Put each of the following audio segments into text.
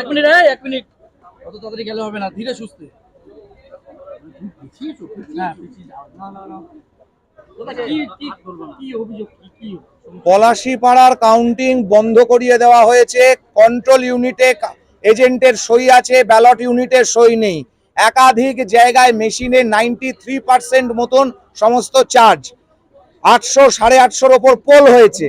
এক মিনিট এই, এক মিনিট। অত তাড়াতাড়ি গেলে হবে না ধীরে সুস্থে। হ্যাঁ, পলাশিপাড়ার কাউন্টিং বন্ধ করিয়ে দেওয়া হয়েছে। কন্ট্রোল ইউনিটে এজেন্টের সই আছে ব্যালট ইউনিটের সই নেই। একাধিক জায়গায় মেশিনে নাইনটি থ্রি পার্সেন্ট মতন সমস্ত চার্জ আটশো সাড়ে আটশোর ওপর পোল হয়েছে।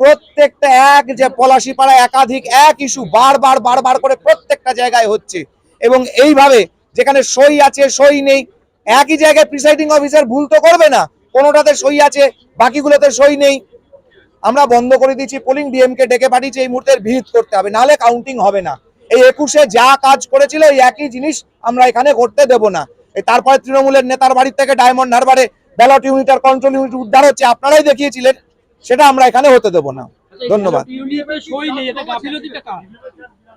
প্রত্যেকটা এক যে পলাশিপাড়া একাধিক এক ইস্যু বারবার বারবার করে প্রত্যেকটা জায়গায় হচ্ছে। এবং এইভাবে যেখানে সই আছে, সই নেই, একই জায়গায় প্রিসাইডিং অফিসার ভুল তো করবে না। কোনোটাতে সই আছে, বাকিগুলোতে সই নেই। আমরা বন্ধ করে দিচ্ছি পোলিং ডিএমকে ডেকে পাঠিয়েছি, এই মুহূর্তে ভিড় করতে হবে, নাহলে কাউন্টিং হবে না। এই একুশে যা কাজ করেছিল, এই একই জিনিস আমরা এখানে করতে দেব না। তারপরে তৃণমূলের নেতার বাড়ির থেকে ডায়মন্ড হারবারে ব্যালট ইউনিট আর কন্ট্রোল ইউনিট উদ্ধার হচ্ছে, আপনারাই দেখিয়েছিলেন, সেটা আমরা এখানে হতে দেব না। ধন্যবাদ।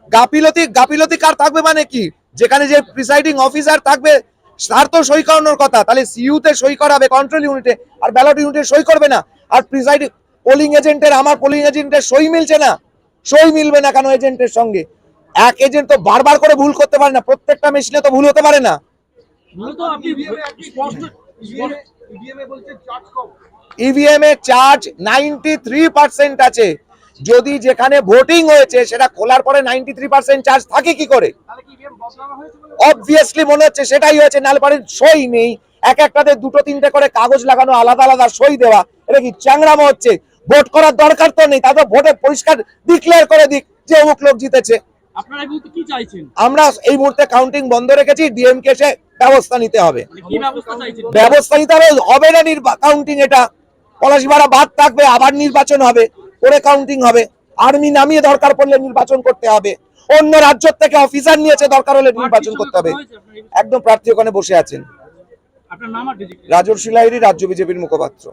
গাফিলতি গাফিলতি কার থাকবে মানে কি? যেখানে যে প্রিসাইডিং অফিসার থাকবে তার তো সই করানোর কথা। তাহলে সিইউ তে সই করাবে কন্ট্রোল ইউনিটে আর ব্যালট ইউনিটে সই করবে না। আর প্রিসাইডিং পোলিং এজেন্টের আমার পোলিং এজেন্টের সই মিলছে না। সই মিলবে না কেন এজেন্টের সঙ্গে? এক এজেন্ট তো বারবার করে ভুল করতে পারে না। প্রত্যেকটা মেশিনে তো ভুল হতে পারে না। মূলত আপনি স্পষ্ট ইভিএম এ চার্জ নাইনটি থ্রি পার্সেন্ট আছে। যদি যেখানে ভোটিং হয়েছে সেটা খোলার পরে নাইনটি থ্রি পার্সেন্ট চার্জ থাকে কি করে? অবভিয়াসলি মনে হচ্ছে সেটাই হয়েছে নাহলে সই নেই। এক একটাতে দুটো তিনটে করে কাগজ লাগানো আলাদা আলাদা সই দেওয়া। এটা কি চ্যাংরামো হচ্ছে? ভোট করার দরকার তো নেই তারপর ভোটে পরিষ্কার ডিক্লেয়ার করে দিক যে অমুক লোক জিতেছে। আপনারা এই কি চাইছেন? আমরা এই মুহূর্তে কাউন্টিং বন্ধ রেখেছি ডিএমকে সে ব্যবস্থা নিতে হবে। মানে কি ব্যবস্থা নিতে হবে হবে না কাউন্টিং এটা। পলাশিপাড়া বাদ থাকবে আবার নির্বাচন হবে করে কাউন্টিং হবে। আর্মি নামিয়ে দরকার পড়লে নির্বাচন করতে হবে। অন্য রাজ্য থেকে অফিসার নিয়েছে দরকার হলে নির্বাচন করতে হবে। একদম প্রার্থী ওখানে বসে আছেন। রাজর্ষি লাহিড়ী রাজ্য বিজেপির মুখপাত্র।